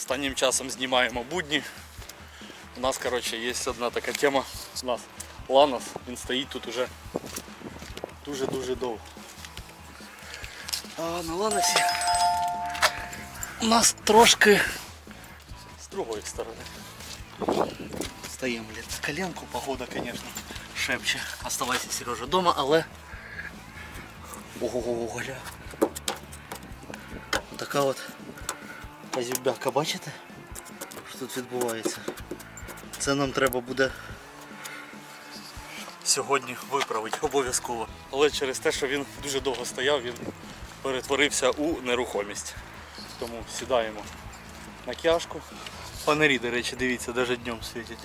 Останнім часом знімаємо будні. У нас коротше, є одна така тема. У нас Ланос, він стоїть тут уже дуже-дуже довго. А на Ланосі у нас трошки з другої сторони. Стоїмо, блін, з коленку, погода, звісно, шепче. Оставайся, Сережа, вдома, але. Ого, гля. Така от казюбяка, бачите? Що тут відбувається? Це нам треба буде сьогодні виправити обов'язково. Але через те, що він дуже довго стояв, він перетворився у нерухомість. Тому сідаємо на кяшку. Фонарі, до речі, дивіться, навіть днем світять.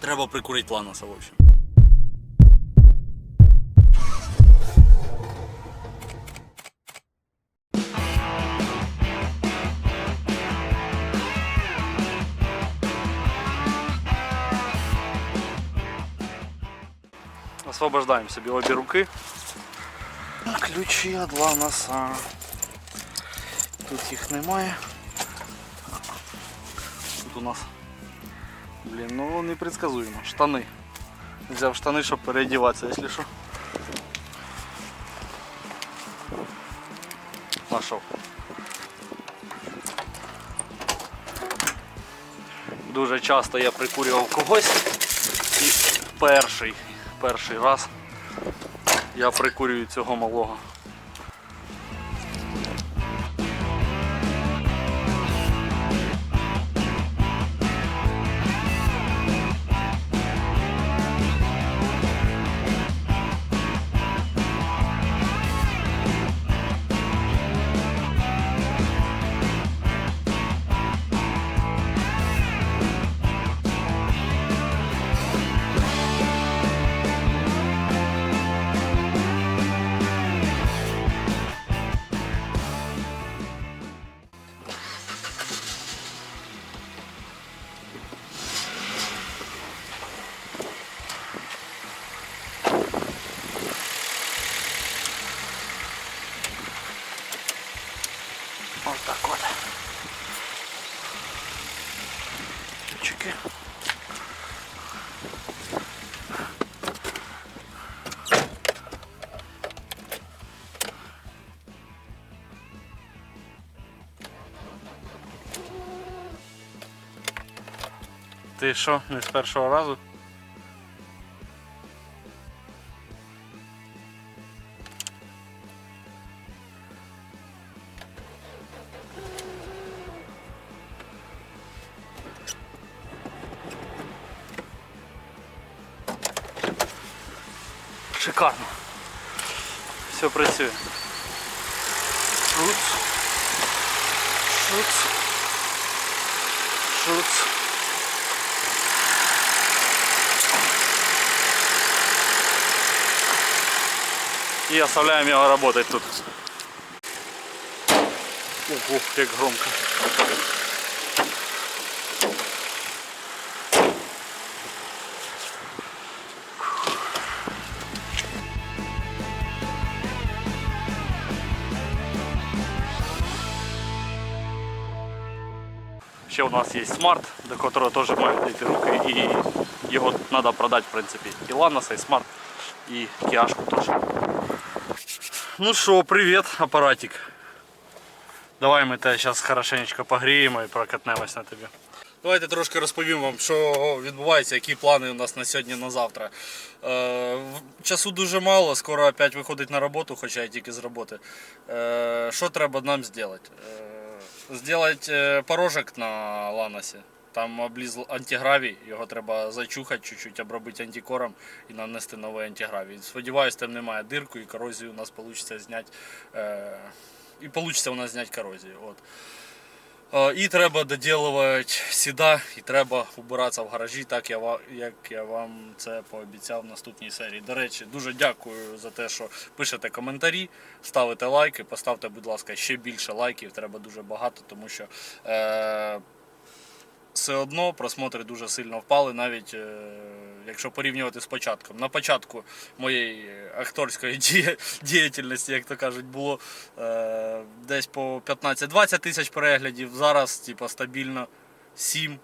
Треба прикурити планоса, в общем. Освобождаем себе обе руки. Ключі від ланоса. Тут їх немає. Тут у нас, блін, ну непредсказуемо. Штани. Взяв штани, щоб переодіватися, якщо що. Нашов. Дуже часто я прикурював когось і перший, перший раз я прикурюю цього малого. Ти що, не з першого разу? оставляем его работать тут. Ого, как громко. Ще у нас є смарт, до которого теж мають йти руки, і його треба продати, в принципі. І Ланоса, і смарт, і Кіашку теж. Ну що, привіт, апаратик. Давай ми тебе зараз хорошенечко погріємо і прокатнемось на тобі. Давайте трошки розповім вам, що відбувається, які плани у нас на сьогодні, на завтра. Е, часу дуже мало, скоро опять виходить на роботу, хоча я тільки з роботи. Е, що треба нам зробити? Е, зробити е, порожок на ланосі. Там обліз антигравій, його треба зачухати, чуть-чуть обробити антикором і нанести новий антигравій. Сподіваюсь, там немає дирку і корозію у нас вийде зняти. Е, і вийде у нас зняти корозію. От. Е, І треба доділувати сіда, і треба убиратися в гаражі, так я, як я вам це пообіцяв в наступній серії. До речі, дуже дякую за те, що пишете коментарі, ставите лайки, поставте, будь ласка, ще більше лайків, треба дуже багато, тому що е, все одно просмотри дуже сильно впали, навіть е, якщо порівнювати з початком. На початку моєї акторської дія- діяльності, як то кажуть, було е, десь по 15-20 тисяч переглядів. Зараз типу, стабільно 7-8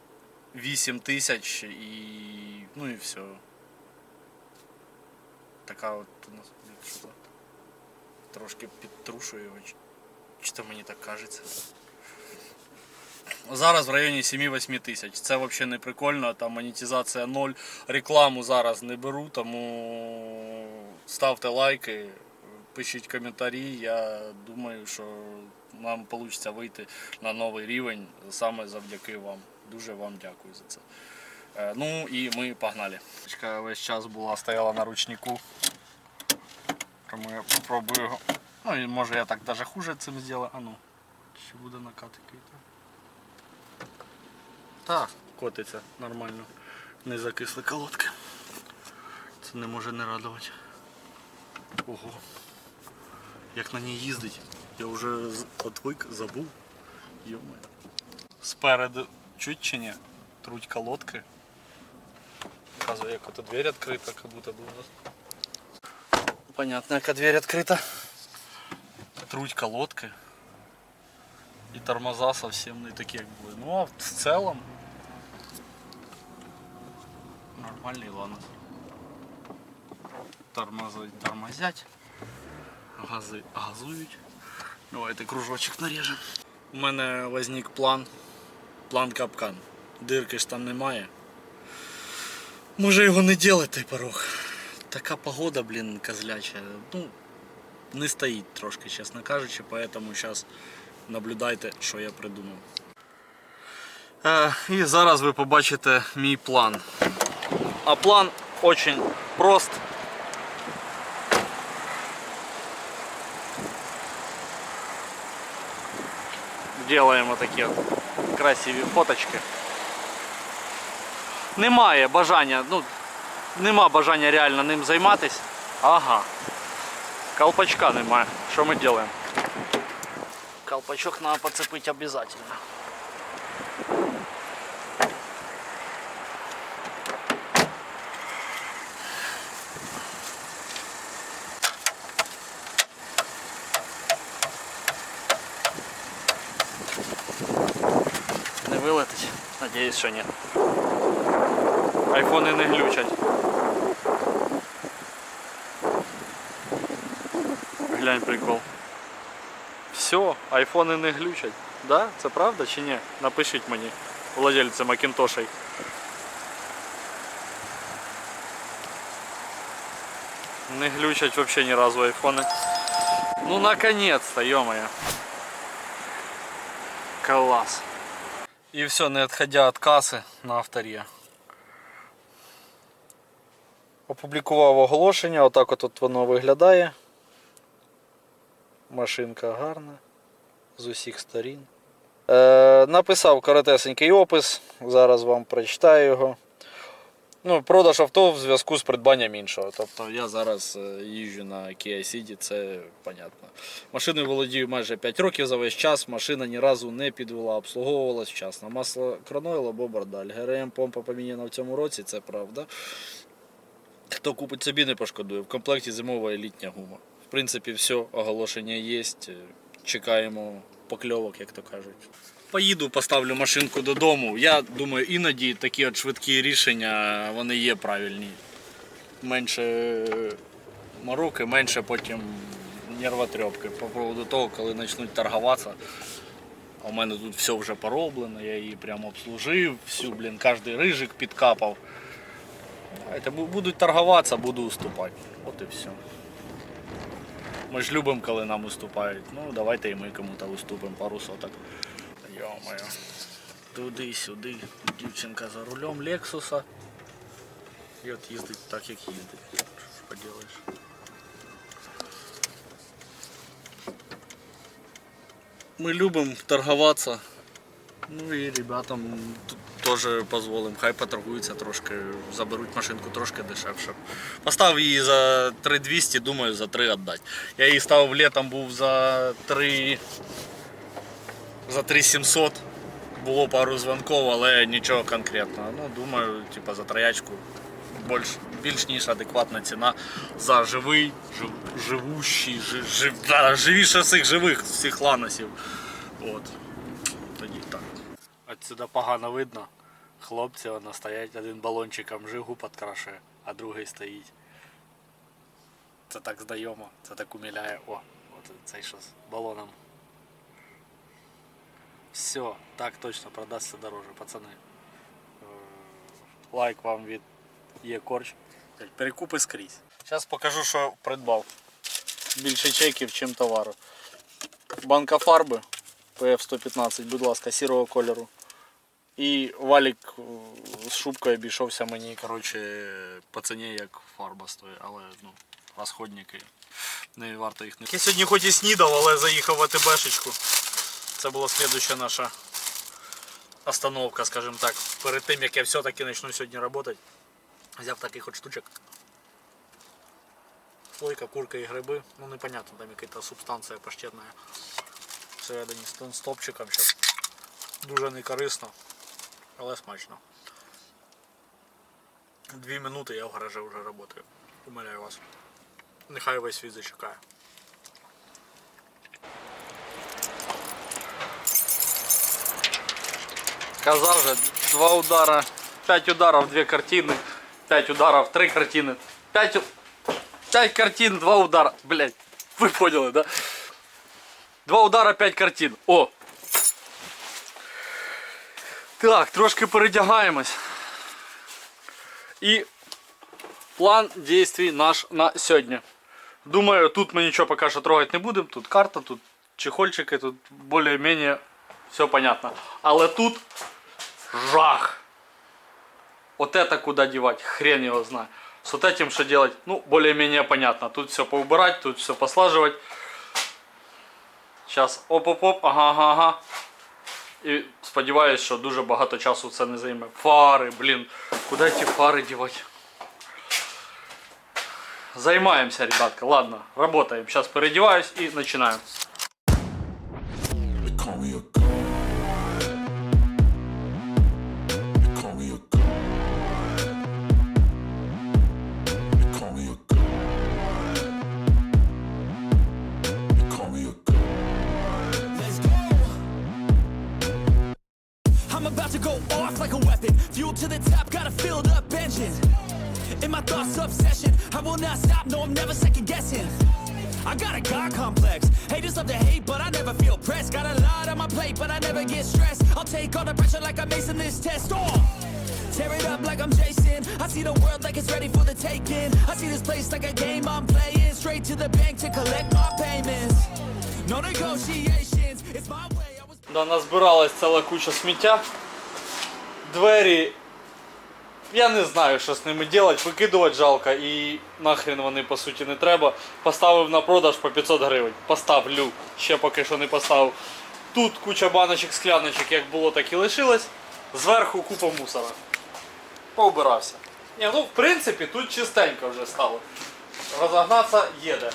тисяч і. ну і все. Така от у нас якщо трошки чи- Чи то мені так кажеться. Зараз в районі 7-8 тисяч. Це взагалі не прикольно, там монетизація 0. Рекламу зараз не беру, тому ставте лайки, пишіть коментарі. Я думаю, що нам вийде вийти на новий рівень саме завдяки вам. Дуже вам дякую за це. Е, Ну і ми погнали. Весь час була стояла на ручнику. Тому я попробую його. Ну може я так даже хуже цим зроблю. А ну, ще буде накат який-то. Так, котиться нормально. Не закисли колодки. Це не може не радувати. Ого. Як на ній їздить. Я вже отвик, забув. Йома. Спереду чуть чи ні? Труть колодки. Показує, як ото дверь відкрита, як будто би у нас. Понятно, яка дверь відкрита. Труть колодки. І тормоза совсем не такі, як були. Ну а в цілому нормальний ланос. Тормози тормозять. Гази газують. Давайте кружочок наріжемо. У мене возник план. План капкан. Дирки ж там немає. Може його не той порог. Така погода, блін, козляча. Ну, не стоїть трошки, чесно кажучи, поэтому зараз наблюдайте, що я придумав. Е, і зараз ви побачите мій план. А план дуже прост. Делаємо такі от красиві фоточки. Немає бажання, ну, нема бажання реально ним займатися. Ага. Колпачка немає. Що ми робимо? Колпачок надо поцепить обязательно. Надіюсь, що ні. Айфони не глючать. Глянь прикол. Все, айфони не глючать. Да? Це правда чи ні? Напишіть мені, владельцям Макінтошей. Не глючать вообще ни разу айфоны. Ну наконец-то, ё-моё. Класс. І все, не отходя від каси на авторі. Опублікував оголошення, отак от от воно виглядає. Машинка гарна з усіх сторін. Е, написав коротесенький опис, зараз вам прочитаю його. Ну, продаж авто в зв'язку з придбанням іншого. Тобто я зараз е, їжджу на Kia Ceed, це понятно. Машиною володію майже 5 років за весь час. Машина ні разу не підвела, обслуговувалась вчасно. Масло кронойл або бордаль. ГРМ помпа поміняна в цьому році, це правда. Хто купить собі, не пошкодує. В комплекті зимова і літня гума. В принципі, все, оголошення є. Чекаємо покльовок, як то кажуть. Поїду, поставлю машинку додому. Я думаю, іноді такі от швидкі рішення вони є правильні. Менше мороки, менше потім нервотрепки. По поводу того, коли почнуть торгуватися. А у мене тут все вже пороблено, я її прямо обслужив, всю, блін, кожен рижик підкапав. Будуть торгуватися, буду уступати. От і все. Ми ж любимо, коли нам уступають. Ну, давайте і ми кому-то уступимо пару соток. Йо-моє. Туди-сюди. Дівчинка за рулем Лексуса. І от їздить так, як їздить. Що ж поділаєш? Ми любимо торгуватися. Ну і ребятам теж дозволимо, хай поторгуються трошки, заберуть машинку трошки дешевше. Поставив її за 3200, думаю, за 3 віддати. Я її ставив літом був за 3 за 3700. Було пару дзвонків, але нічого конкретного. Ну, думаю, типа за троячку більш, більш ніж адекватна ціна за живий, жив, живущий, жив, жив, живіше всіх живих, всіх ланосів. От. Тоді так. Отсюди погано видно. Хлопці воно стоять, один балончиком жигу підкрашує, а другий стоїть. Це так знайомо, це так умиляє. О, от цей що з балоном. Все, так точно продасться дороже, пацани. Е, Лайк вам від є корч. Перекупи скрізь. Зараз покажу, що придбав. Більше чеків, чим товару. Банка фарби PF115, будь ласка, сірого кольору. І валік е, з шубкою обійшовся мені коротше, по ціні як фарба стоїть, але ну, розходники. Не варто їх не. Я сьогодні хоч і снідав, але заїхав в АТБшечку. Це була слідуща наша остановка, скажімо так. Перед тим як я все-таки почну сьогодні працювати. Взяв таких от штучок. Слойка, курка і гриби. Ну непонятно, там якась субстанція паштетна. Всередині з стопчиком зараз. Дуже не корисно, але смачно. Дві минути я в гаражі вже працюю. Умоляю вас. Нехай весь світ зачекає. Казав же, два удара, пять ударов, две картины, пять ударов, три картины, пять, у- пять картин, два удара. Блять, вы поняли, да? Два удара, пять картин. О! Так, трошки передягаємось. І план дійствий наш на сьогодні. Думаю, тут ми нічого поки що трогати не будемо. Тут карта, тут чехольчики, тут більш-менш все понятно. Але тут жах. Вот это куда девать, хрен его знает. С вот этим что делать, ну, более-менее понятно. Тут все поубирать, тут все послаживать. Сейчас оп-оп-оп, ага, ага, ага. І сподіваюсь, що дуже багато часу це не займе. Фари, блін, куди ці фари дівати? Займаємося, ребятка. Ладно, работаем. Сейчас переодеваюсь и начинаем. but I never feel pressed. Got a lot on my plate, but I never get stressed. I'll take all the pressure like I'm acing this test. Oh! Tear it up like I'm Jason. I see the world like it's ready for the taking. I see this place like a game I'm playing. Straight to the bank to collect my payments. No negotiations, it's my way. I was. Да, назбиралась ціла куча сміття. Двері. Я не знаю, що з ними робити, викидувати жалко і нахрен вони по суті не треба. Поставив на продаж по 500 гривень. Поставлю. Ще поки що не поставив. Тут куча баночок, скляночок, як було, так і лишилось. Зверху купа мусора. Поубирався. Ні, ну в принципі тут чистенько вже стало. Розогнатися їде.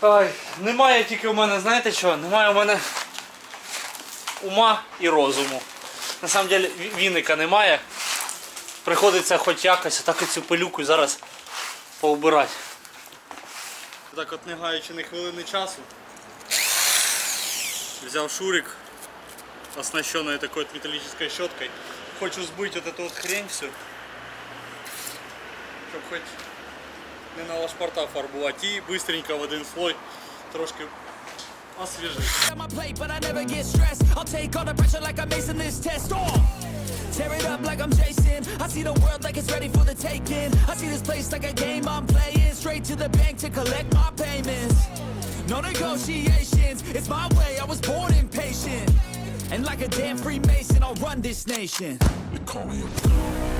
Ай, немає тільки у мене, знаєте що? Немає у мене ума і розуму. На самом деле віника немає Приходиться хоч якось так цю пилюку зараз поубирати. Так от не гаючи ні хвилини часу. Взяв шурик, оснащенный такой вот металлической щеткой. Хочу сбыть вот эту вот хрень всю. Щоб хоч не на лашпорта фарбувати і быстренько в один слой трошки освіжити. Tear it up like I'm Jason. I see the world like it's ready for the taking. I see this place like a game I'm playing. Straight to the bank to collect my payments. No negotiations, it's my way. I was born impatient. And like a damn Freemason, I'll run this nation. They call me a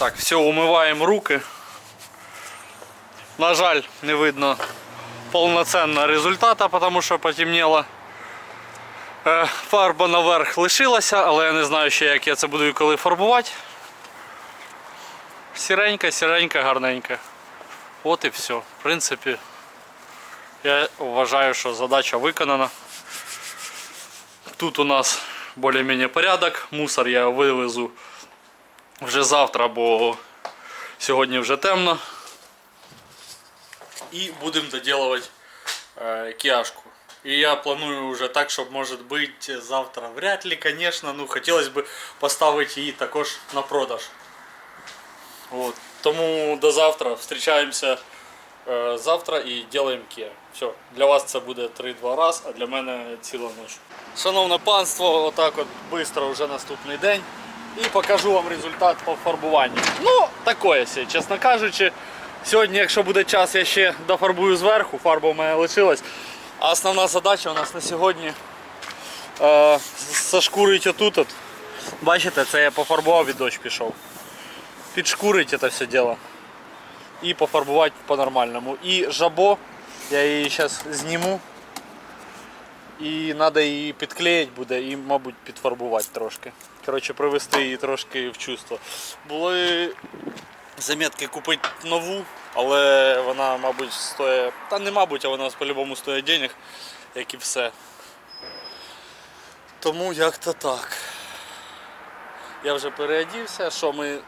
Так, все, умиваємо руки. На жаль, не видно повноцінного результата, тому що потемніло. Е, Фарба наверх лишилася, але я не знаю ще як я це буду і коли фарбувати. Сіренька, сіренька, гарненька. От і все. В принципі, я вважаю, що задача виконана. Тут у нас більш-менш порядок. Мусор я вивезу вже завтра, бо сьогодні вже темно. І будемо доділувати е, кіашку. І я планую вже так, щоб може бути завтра вряд ли, звісно. Ну, хотілося б поставити її також на продаж. От. Тому до завтра зустрічаємося е, завтра і робимо Kia. Все, для вас це буде 3-2 раз, а для мене ціла ніч. Шановне панство, отак от швидко вже наступний день. І покажу вам результат по фарбуванню. Ну, такое сі, чесно кажучи. Сьогодні, якщо буде час, я ще дофарбую зверху, фарба у мене лишилась. А основна задача у нас на сьогодні е, зашкурить отут. От. Бачите, це я пофарбував і дощ пішов. Підшкурить це все діло. І пофарбувати по-нормальному. І жабо, я її зараз зніму. І треба її підклеїти буде і, мабуть, підфарбувати трошки. Коротше, привести її трошки в чувство. Були замітки купити нову, але вона, мабуть, стоїть. Та не мабуть, а вона по-любому стоїть денег, як і все. Тому як-то так. Я вже переодівся, що ми.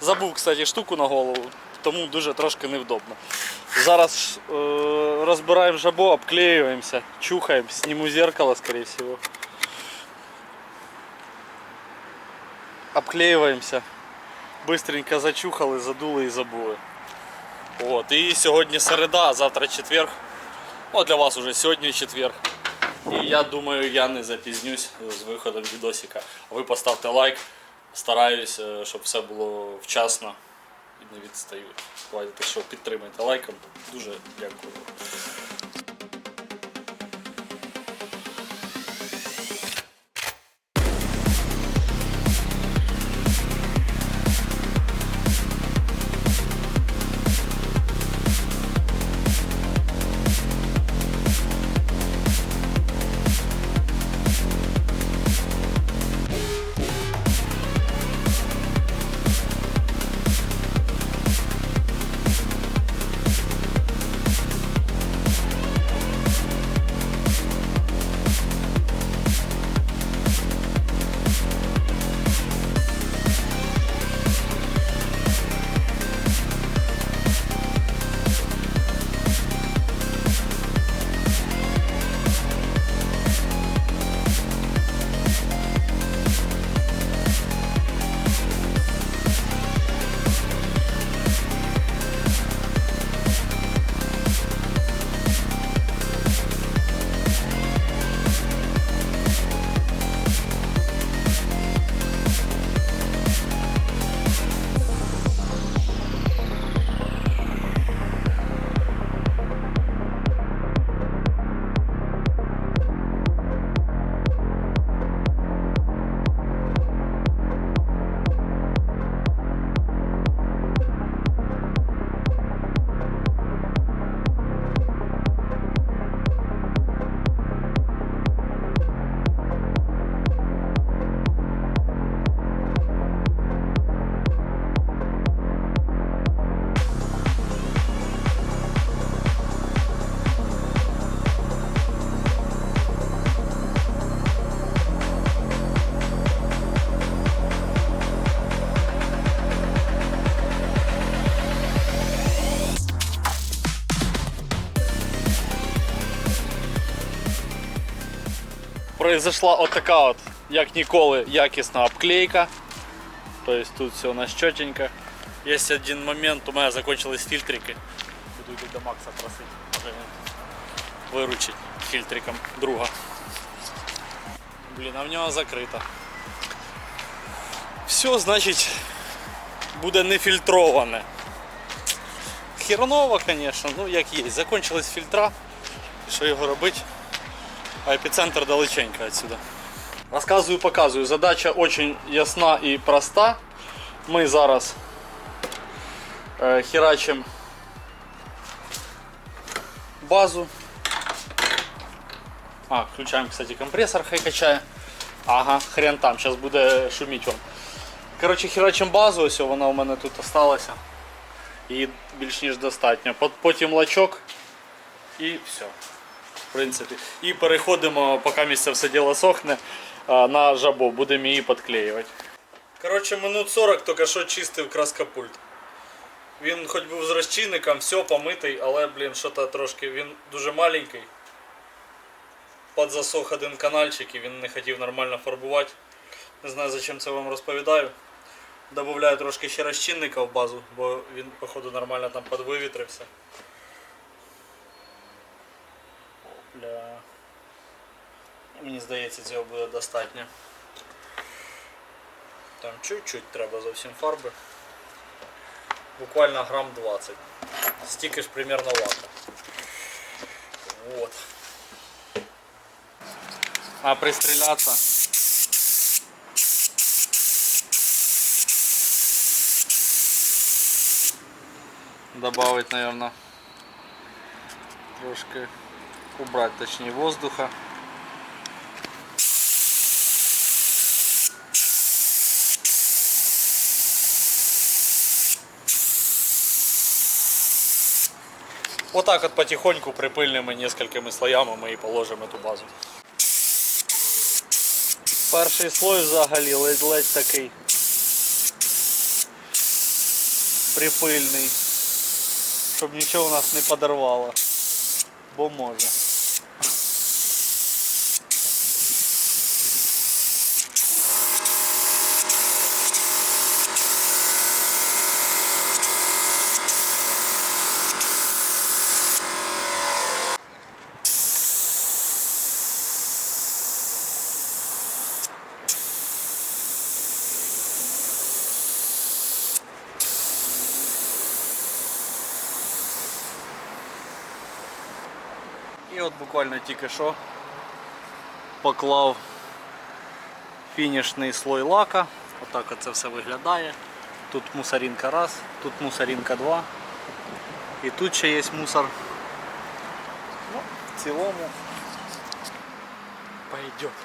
Забув, кстати, штуку на голову, тому дуже трошки невдобно. Зараз е, розбираємо жабо, обклеюємося, чухаємо, зніму зеркало, скорее всего. Обклеюємося. Быстренько зачухали, задули і забули. От. І сьогодні середа, завтра четверг. Ну, для вас уже сьогодні четверг. І я думаю, я не запізнюсь з виходом відосика. А ви поставте лайк. Стараюсь, щоб все було вчасно і не відстаю. Так що підтримайте лайком. Дуже дякую. Произошла от така от, як ніколи, якісна обклейка. Тобто тут все у нас чотенько. Є один момент, у мене закончились фільтрики. Буду йти до Макса просити. Може він виручить друга. Блін, а в нього закрито. Все, значить, буде нефільтроване. Херново, звісно, ну як є. Закончились фільтра. Що його робити? А епіцентр далеченько отсюда. Розказую, показую. Задача очень ясна і проста. Ми зараз е, херачимо базу. А, включаємо, кстати, компресор, хай качає. Ага, хрен там, зараз буде шуміти вам. Коротше, херачимо базу, ось вона у мене тут осталася. І більш ніж достатньо. Пот- Потім лачок і все. Принципі. І переходимо, поки місце все діло сохне, на жабо, будемо її підклеювати. Коротше, минут 40 тільки що чистив краскопульт. Він хоч був з розчинником, все помитий, але, блін, що то трошки він дуже маленький. Подзасох один канальчик і він не хотів нормально фарбувати. Не знаю, зачем це вам розповідаю. Добавляю трошки ще розчинника в базу, бо він, походу, нормально там підвивітрився. Мені здається, цього буде достатньо. Там чуть-чуть треба зовсім фарби. Буквально грам 20. Стільки ж примерно лака. Вот. А пристреляться. Добавить, наверное, трошки убрать, точнее, воздуха. Вот так вот потихоньку припильними несколькими слоями ми і положимо эту базу. Перший слой взагалі ледь-ледь такий припильний, щоб нічого у нас не подорвало, бо може. І от буквально тільки що поклав фінішний слой лака. Отак от це все виглядає. Тут мусоринка раз, тут мусоринка два. І тут ще є мусор. Ну, в цілому пойдет.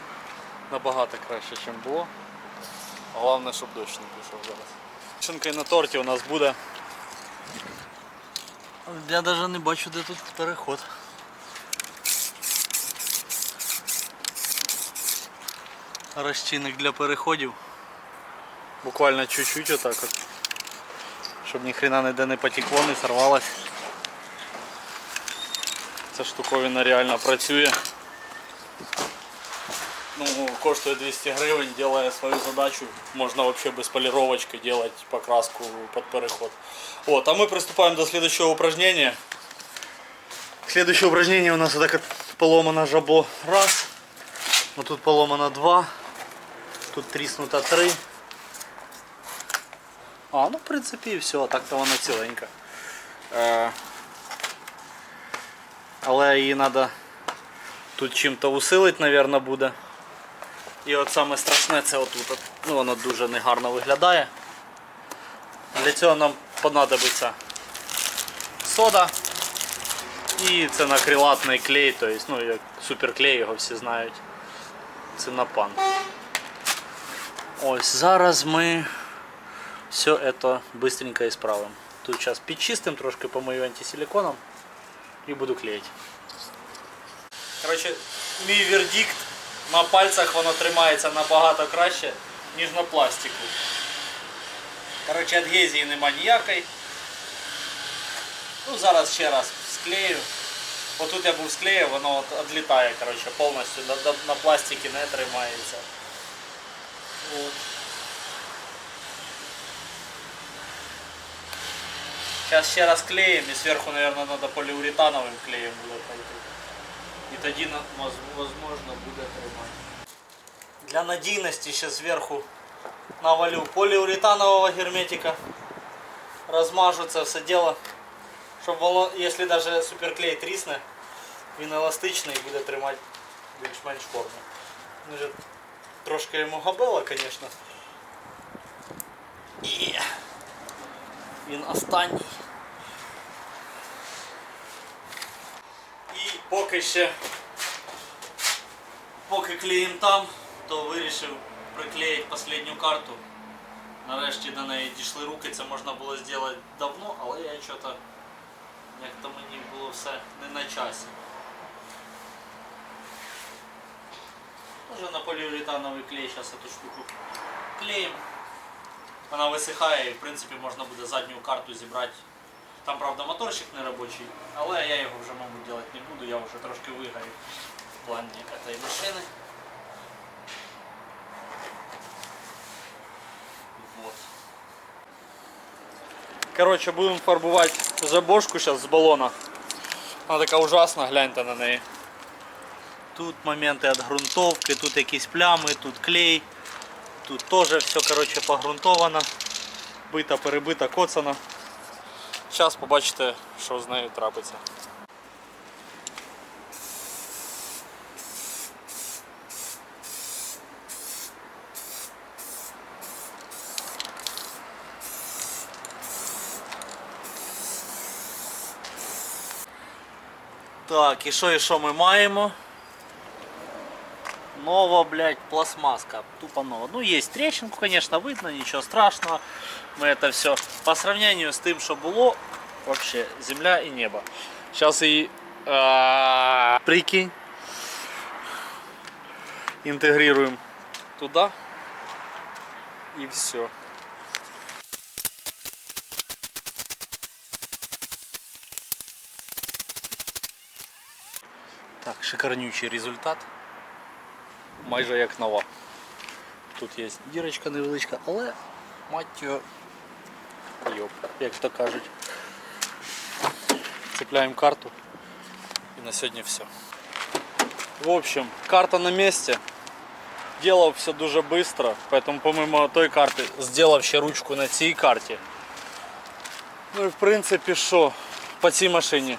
Набагато краще, ніж було. Головне, щоб дощ не пішов зараз. Шинкою на торті у нас буде. Я навіть не бачу, де тут переход. Розчинник для переходів. Буквально чуть-чуть отак от. Щоб ні хрена ніде не потекло, не сорвалось. Ця штуковина реально працює. Ну, коштує 200 гривень, делає свою задачу. Можна вообще без полировочки делать покраску под переход. Вот, а мы приступаем до следующего упражнения. Следующее упражнение у нас вот так вот поломано жабо. Раз. Вот тут поломано два. Тут тріснуто три. А, ну в принципі і все, так-то воно ціленько. Е, але її треба тут чим-то усилити, мабуть, буде. І от саме страшне це отут. от. Ну, воно дуже негарно виглядає. Для цього нам понадобиться сода. І це накрилатний клей, тобто, ну, як суперклей, його всі знають. Це напан. Ось зараз ми все це быстренько ісправимо. Тут зараз підчистим, трошки помию антисиликоном і буду клеїти. Коротше, мій вердикт на пальцях воно тримається набагато краще, ніж на пластику. Коротше, адгезії нема ніякої. Ну, зараз ще раз склею Отут я був склеїв, воно відлітає повністю на пластикі не тримається. От. Зараз ще раз клеїмо і зверху, мабуть, треба поліуретановим клеєм буде пройти. І тоді на- моз- возможно буде тримати. Для надійності ще зверху навалю поліуретанового герметика. Розмажу це все діло. Щоб воно, якщо навіть суперклей трісне, він еластичний і буде тримати більш-менш форму. Трошки йому габело, звісно. І він останній. І поки ще поки клеїм там, то вирішив приклеїти останню карту. Нарешті до неї дійшли руки, це можна було зробити давно, але я щось як то мені було все не на часі. Може на поліуретановий клей зараз цю штуку клеїм. Вона висихає і в принципі можна буде задню карту зібрати. Там правда моторчик не робочий, але я його вже мабуть робити не буду, я вже трошки вигорів в плані цієї машини. Вот. Коротше, будемо фарбувати забошку зараз з балона. Вона така ужасна, гляньте на неї. Тут моменти від ґрунтовки, тут якісь плями, тут клей. Тут теж все коротше, погрунтовано. Бита, перебита, коцана. Зараз побачите, що з нею трапиться. Так, і що, і що ми маємо? Нова, блядь, пластмаска. Тупо нова. Ну, есть трещинку, конечно, видно, ничего страшного. Мы это все по сравнению с тем, что было, вообще земля и небо. Сейчас и а, прикинь, интегрируем туда и все. Так, шикарнючий результат майже як нова. Тут є дірочка невеличка, але мать його йоп, як то кажуть. Цепляємо карту і на сьогодні все. В общем, карта на місці. Делав все дуже швидко, поэтому помимо той карти зробив ще ручку на цій карті. Ну і в принципі що, по цій машині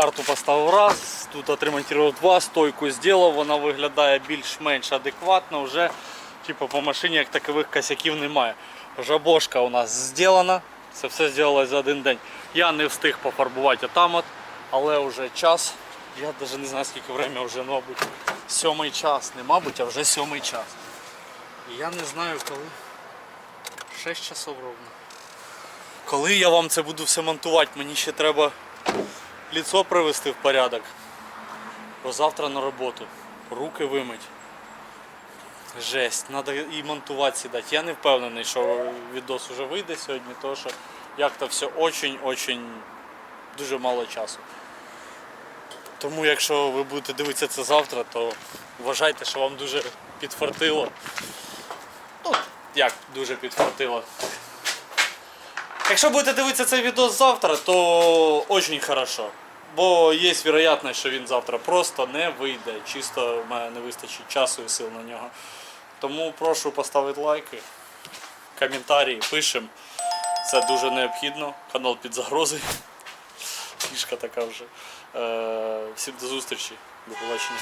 Карту поставив раз, тут отремонтував два, стойку зробив, вона виглядає більш-менш адекватно, вже типу, по машині як такових косяків немає. Жабошка у нас зроблена, це все зробилось за один день. Я не встиг пофарбувати отамот, але вже час. Я навіть не знаю скільки время вже, мабуть, сьомий час, не мабуть, а вже сьомий час. І я не знаю коли. 6 часов ровно. Коли я вам це буду все монтувати, мені ще треба лицо привести в порядок. Бо завтра на роботу. Руки вимить. Жесть, треба і монтувати сідати. Я не впевнений, що відос вже вийде сьогодні, тому що як то все очень-очень дуже мало часу. Тому якщо ви будете дивитися це завтра, то вважайте, що вам дуже підфартило. Ну, як дуже підфартило. Якщо будете дивитися цей відео завтра, то дуже хорошо. Бо є вероятність, що він завтра просто не вийде. Чисто в мене не вистачить часу і сил на нього. Тому прошу поставити лайки, коментарі, пишемо. Це дуже необхідно. Канал під загрозою. Фішка така вже. Е, всім до зустрічі. До побачення.